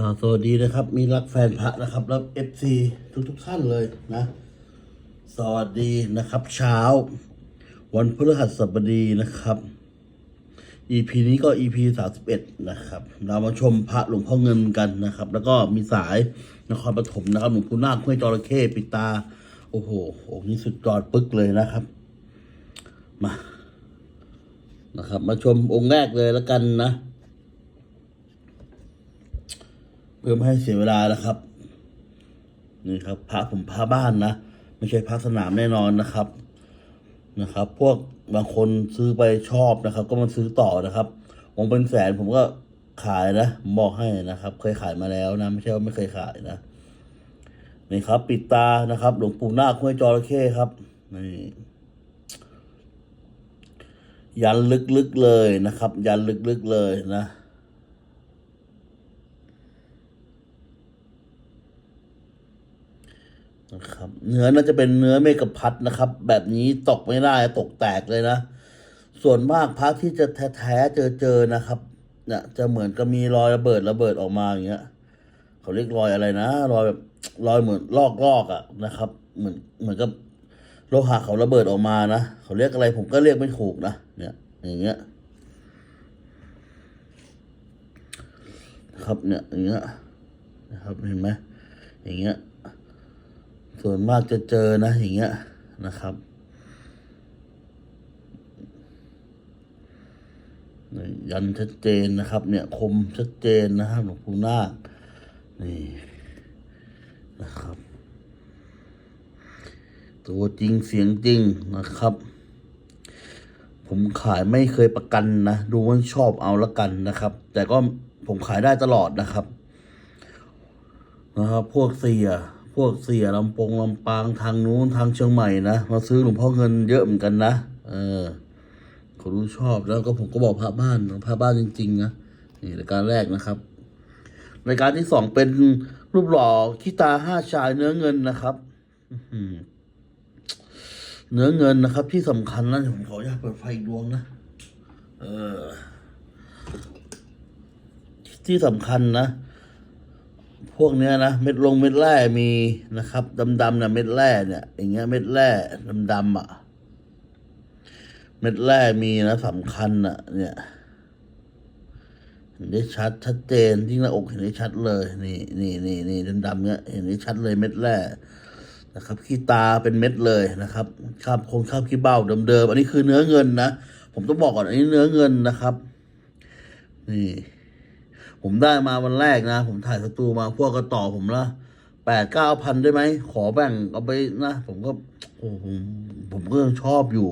ก็สวัสดีนะครับ มีรักแฟนพระนะครับแล้วเอฟซีทุกทุกท่านเลยนะ สวัสดีนะครับ เช้า วันพฤหัสบดีนะครับ EP นี้ก็ EP สามสิบเอ็ดนะครับ เรามาชมพระหลวงพ่อเงินกันนะครับ แล้วก็มีสายนครปฐมนะครับหลวงปู่นาคห้วยจระเข้ปิตา โอ้โหองค์นี้สุดยอดปึ๊กเลยนะครับ มานะครับ มาชมองค์แรกเลยแล้วกันนะ พื่อไม่ให้เสียเวลานะครับ นี่ครับพระผมพระบ้านนะ ไม่ใช่พระสนามแน่นอนนะครับนะครับ พวกบางคนซื้อไปชอบนะครับ ก็มาซื้อต่อนะครับองเป็นแสนผมก็ขายนะผมบอกให้นะครับ เคยขายมาแล้วนะ ไม่ใช่ว่าไม่เคยขายนะนี่ครับ ปิดตานะครับ หลวงปู่นาคห้วยจระเข้ครับนี่ยันลึกๆเลยนะครับ ยันลึกๆเลยนะ นะครับเนื้อน่าจะเป็นเนื้อเมกะพัดนะครับ แบบนี้ตกไม่ได้ตกแตกเลยนะ ส่วนมากพระที่จะแท้ๆเจอเจอๆนะครับเนี่ยจะเหมือนกับมีรอยระเบิดระเบิดออกมาอย่างเงี้ยเขาเรียกรอยอะไรนะรอยแบบรอยเหมือนลอกลอกอะนะครับ เหมือนเหมือนกับโลหะเขาระเบิดออกมานะเขาเรียกอะไรผมก็เรียกไม่ถูกนะเนี่ย อย่างเงี้ยครับเนี่ยอย่างเงี้ยนะครับเห็นไหมอย่างเงี้ย ส่วนมากจะเจอนะอย่างเงี้ยนะครับยันชัดเจนนะครับ เนี่ยคมชัดเจนนะครับหลวงปู่นาคนี่นะครับ ตัวจริงเสียงจริงนะครับ ผมขายไม่เคยประกันนะดูว่าชอบเอาละกันนะครับ แต่ก็ผมขายได้ตลอดนะครับนะครับ พวกเสีย พวกเสียลำปงลำปางทางนู้นทางเชียงใหม่นะมาซื้อหลวงพ่อเงินเยอะเหมือนกันนะเออเขารู้ชอบแล้วก็ผมก็บอกพระบ้านพระบ้านจริงๆนะนี่รายการแรกนะครับรายการที่สองเป็นรูปหล่อขี้ตาห้าชายเนื้อเงินนะครับเนื้อเงินนะครับ ที่สำคัญนะผมขออนุญาตเปิดไฟดวงนะเออที่สำคัญนะ พวกเนี้ยนะเม็ดลงเม็ดแร่มีนะครับดำๆนะเม็ดแร่เนี่ยอย่างเงี้ยเม็ดแร่ดำๆอะ เม็ดแร่มีนะสำคัญอะ เนี่ยเห็นได้ชัดชัดเจนที่หน้าอกเห็นได้ชัดเลย นี่นี่นี่นี่ดำๆเนี้ยเห็นได้ชัดเลยเม็ดแร่นะครับขี้ตาเป็นเม็ดเลยนะครับคาบโคนคาบขี้เบ้าเดิมๆอันนี้คือเนื้อเงินนะผมต้องบอกก่อนอันนี้เนื้อเงินนะครับ นี่ ผมได้มาวันแรกนะ ผมถ่ายสตูมาพวกก็ต่อผมละแปดเก้าพันได้ไหม ขอแบ่งเอาไปนะ ผมก็โอ้โหผมผมก็ยังชอบอยู่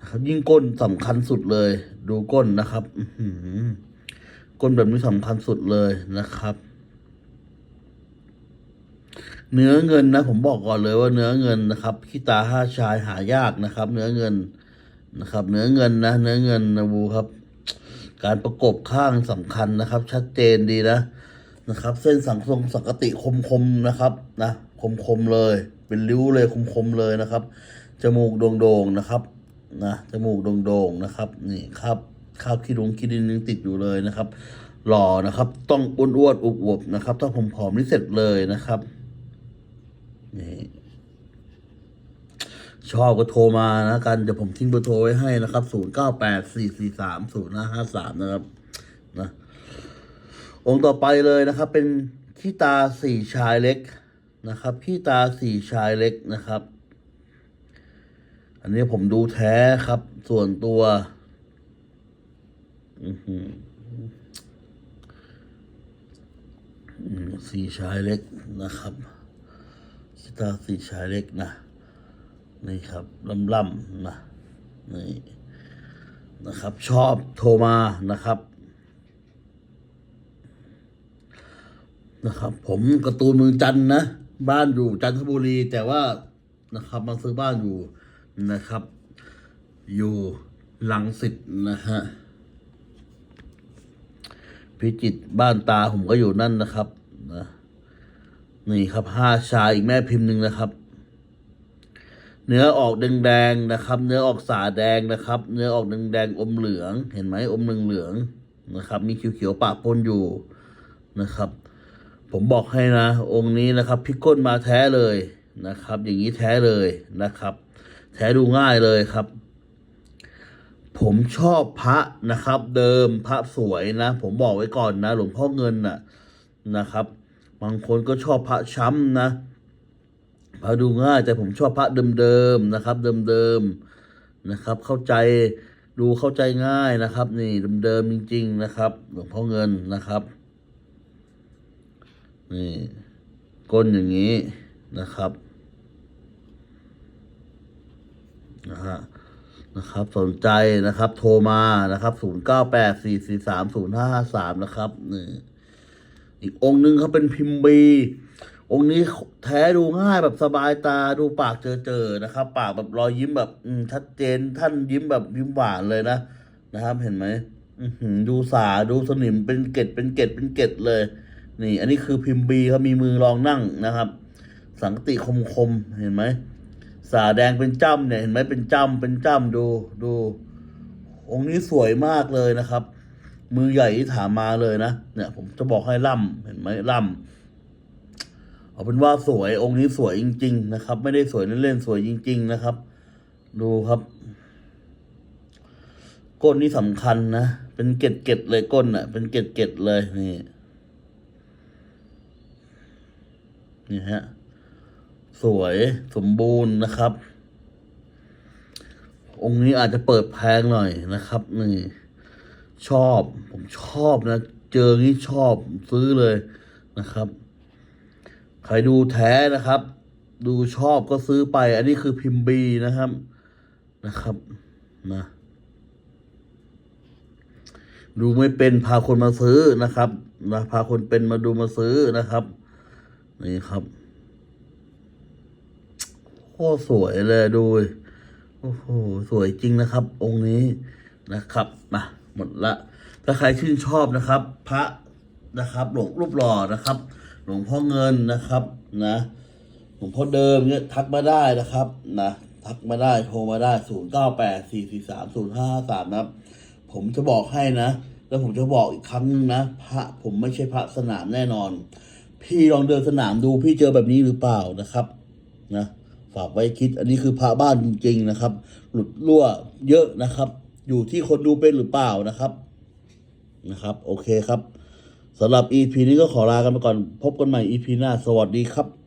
นะครับยิ่งก้นสำคัญสุดเลย ดูก้นนะครับ อือหือก้นแบบนี้สำคัญสุดเลยนะครับ เนื้อเงินนะ ผมบอกก่อนเลยว่าเนื้อเงินนะครับขี้ตาห้าชายหายากนะครับ เนื้อเงินนะครับ เนื้อเงินนะ เนื้อเงินนะบูครับ การประกบข้างสำคัญนะครับ ชัดเจนดีนะนะครับ เส้นสังทรงสังกติคมๆนะครับนะคมๆเลย เป็นริ้วเลยคมๆเลยนะครับ จมูกโด่งๆนะครับนะจมูกโด่งๆนะครับนี่ครับข้าวขี้ดงขี้ดินยังติดอยู่เลยนะครับ หล่อนะครับ ต้องอ้วนๆอวบๆนะครับ ถ้าผมผอมนี่เสร็จเลยนะครับนี่ ชอบก็โทรมานะกันเดี๋ยวผมทิ้งเบอร์โทรไว้ให้นะครับ0 9 8 4 4 3 0 5 5 3นะครับนะองค์ต่อไปเลยนะครับ เป็นขี้ตาสี่ชายเล็กนะครับขี้ตาสี่ชายเล็กนะครับ อันนี้ผมดูแท้ครับ ส่วนตัวอือหือสี่ชายเล็กนะครับขี้ตาสี่ชายเล็กนะ นี่ครับล่ำๆนะนี่นะครับ ชอบโทรมานะครับนะครับ ผมการ์ตูนเมืองจันนะ บ้านอยู่จันทบุรี แต่ว่านะครับมาซื้อบ้านอยู่นะครับ อยู่หลังสิตนะฮะพิจิตบ้านตาผมก็อยู่นั่นนะครับนะนี่ครับห้าชายอีกแม่พิมพ์หนึ่งนะครับ เนื้อออกแดงๆนะครับ เนื้อออกสาแดงนะครับ เนื้อออกแดงๆอมเหลือง เห็นไหมอมเหลืองๆนะครับ มีเขียวๆปะปนอยู่นะครับ ผมบอกให้นะ องค์นี้นะครับพิก้นมาแท้เลยนะครับ อย่างนี้แท้เลยนะครับ แท้ดูง่ายเลยครับ ผมชอบพระนะครับ เดิมพระสวยนะ ผมบอกไว้ก่อนนะ หลวงพ่อเงินน่ะนะครับ บางคนก็ชอบพระช้ำนะ พระดูง่ายแต่ผมชอบพระเดิมๆนะครับ เดิมๆนะครับ เข้าใจดูเข้าใจง่ายนะครับ นี่เดิมๆจริง ๆ นะครับหลวงพ่อเงินนะครับนี่ก้นอย่างนี้นะครับนะฮะนะครับ สนใจนะครับ โทรมานะครับศูนย์เก้าแปดสี่สี่สามศูนย์ห้าสามนะครับนี่อีกองค์หนึ่งเขาเป็นพิมพ์บี องค์นี้แท้ดูง่ายแบบสบายตาดูปากเจอๆนะครับ ปากแบบรอยยิ้มแบบชัดเจนท่านยิ้มแบบยิ้มหวานเลยนะนะครับ เห็นไหมดูสาดูสนิมเป็นเกล็ดเป็นเกล็ดเป็นเกล็ดเลย นี่ อันนี้คือพิมพ์บีเขามีมือรองนั่งนะครับ สังกติคมคมเห็นไหมสาแดงเป็นจ้ำเนี่ยเห็นไหมเป็นจ้ำเป็นจ้ำดูดู องค์นี้สวยมากเลยนะครับ มือใหญ่ที่ถามมาเลยนะเนี่ย ผมจะบอกให้ล่ำเห็นไหมล่ำ เอาเป็นว่าสวยองค์นี้สวยจริง ๆ นะครับ ไม่ได้สวยเล่นๆสวยจริง ๆ นะครับ ดูครับ ก้นนี่สำคัญนะ เป็นเกล็ดเกล็ดๆเลยก้นอะ เป็นเกล็ดเกล็ดๆเลยนี่นี่ฮะสวยสมบูรณ์นะครับ องค์นี้อาจจะเปิดแพงหน่อยนะครับนี่ชอบผมชอบนะ เจอนี้ชอบซื้อเลยนะครับ ใครดูแท้นะครับ ดูชอบก็ซื้อไป อันนี้คือพิมพ์บีนะครับนะครับนะดูไม่เป็นพาคนมาซื้อนะครับนะพาคนเป็นมาดูมาซื้อนะครับ นี่ครับโคตรสวยเลยดูโอ้โหสวยจริงนะครับ องค์นี้นะครับมาหมดละถ้าใครชื่นชอบนะครับ พระนะครับ หลวงรูปหล่อนะครับ หลวงพ่อเงินนะครับนะหลวงพ่อเดิมเนี่ยทักมาได้นะครับนะทักมาได้โทรมาได้ศูนย์เก้าแปดสี่สี่สามศูนย์ห้าสามนะครับ ผมจะบอกให้นะ แล้วผมจะบอกอีกครั้งนึงนะพระผมไม่ใช่พระสนามแน่นอน พี่ลองเดินสนามดูพี่เจอแบบนี้หรือเปล่านะครับนะฝากไว้คิดอันนี้คือพระบ้านจริง ๆนะครับ หลุดรั่วเยอะนะครับ อยู่ที่คนดูเป็นหรือเปล่านะครับนะครับ โอเคครับ สำหรับ EP นี้ก็ขอลากันไปก่อน พบกันใหม่ EP หน้า สวัสดีครับ